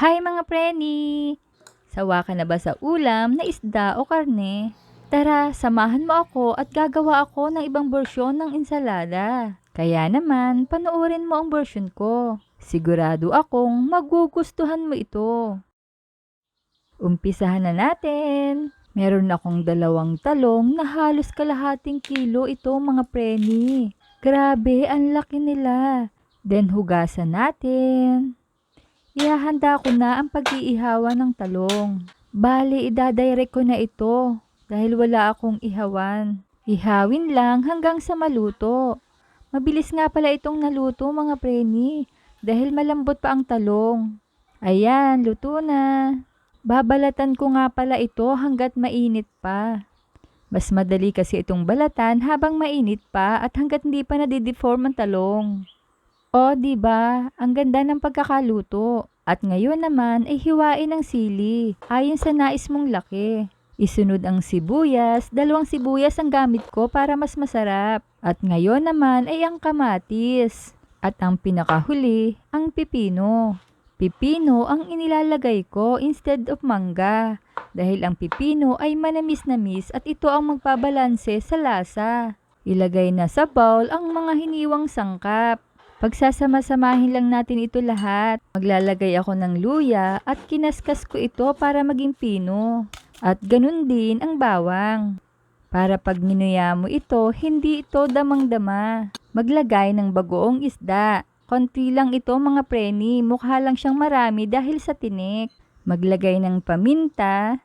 Hi mga preni! Sawa ka na ba sa ulam na isda o karne? Tara, samahan mo ako at gagawa ako ng ibang bersyon ng ensalada. Kaya naman, panoorin mo ang bersyon ko. Sigurado akong magugustuhan mo ito. Umpisahan na natin. Meron akong dalawang talong na halos kalahating kilo ito mga preni. Grabe, ang laki nila. Then hugasan natin. Ihahanda ko na ang pag-iihawan ng talong. Bali, idadirect ko na ito dahil wala akong ihawan. Ihawin lang hanggang sa maluto. Mabilis nga pala itong naluto mga preni dahil malambot pa ang talong. Ayan, luto na. Babalatan ko nga pala ito hanggat mainit pa. Mas madali kasi itong balatan habang mainit pa at hanggat hindi pa nadideform ang talong. O, di ba? Ang ganda ng pagkakaluto. At ngayon naman ay hiwain ang sili, ayon sa nais mong laki. Isunod ang sibuyas, dalawang sibuyas ang gamit ko para mas masarap. At ngayon naman ay ang kamatis. At ang pinakahuli, ang pipino. Pipino ang inilalagay ko instead of mangga. Dahil ang pipino ay manamis-namis at ito ang magpabalanse sa lasa. Ilagay na sa bowl ang mga hiniwang sangkap. Pagsasama-samahin lang natin ito lahat. Maglalagay ako ng luya at kinaskas ko ito para maging pino. At ganun din ang bawang. Para pag minuya mo ito, hindi ito damang-dama. Maglagay ng bagoong isda. Konti lang ito mga preni, mukha lang siyang marami dahil sa tinik. Maglagay ng paminta,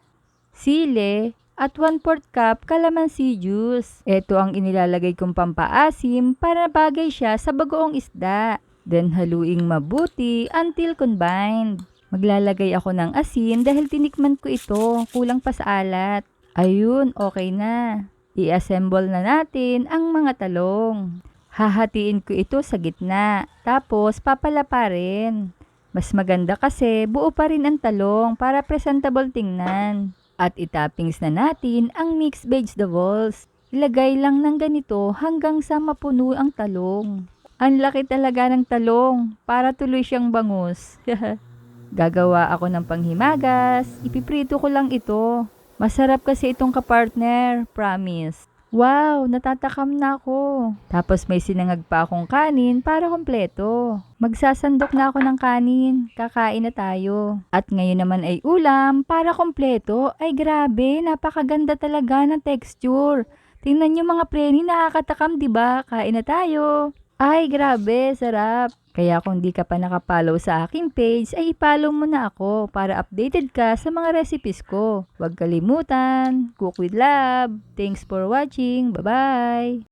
sile, at 1 4 cup calamansi juice. Ito ang inilalagay kong pampaasim para bagay siya sa bagoong isda. Then haluing mabuti until combined. Maglalagay ako ng asin dahil tinikman ko ito, kulang pa sa alat. Ayun, okay na. I-assemble na natin ang mga talong. Hahatiin ko ito sa gitna, tapos papalapa rin. Mas maganda kasi buo pa rin ang talong para presentable tingnan. At itappings na natin ang mixed vegetables. Ilagay lang ng ganito hanggang sa mapuno ang talong. Ang laki talaga ng talong para tuloy siyang bangus. Gagawa ako ng panghimagas. Ipiprito ko lang ito. Masarap kasi itong kapartner, promise. Wow, natatakam na ako. Tapos may sinangag pa akong kanin para kompleto. Magsasandok na ako ng kanin. Kakain na tayo. At ngayon naman ay ulam para kompleto. Ay grabe, napakaganda talaga ng texture. Tingnan niyo mga preni, nakakatakam 'di ba? Kain na tayo. Ay grabe, sarap. Kaya kung di ka pa nakapollow sa aking page, ay ipollow mo na ako para updated ka sa mga recipes ko. Huwag kalimutan, cook with love. Thanks for watching. Bye-bye!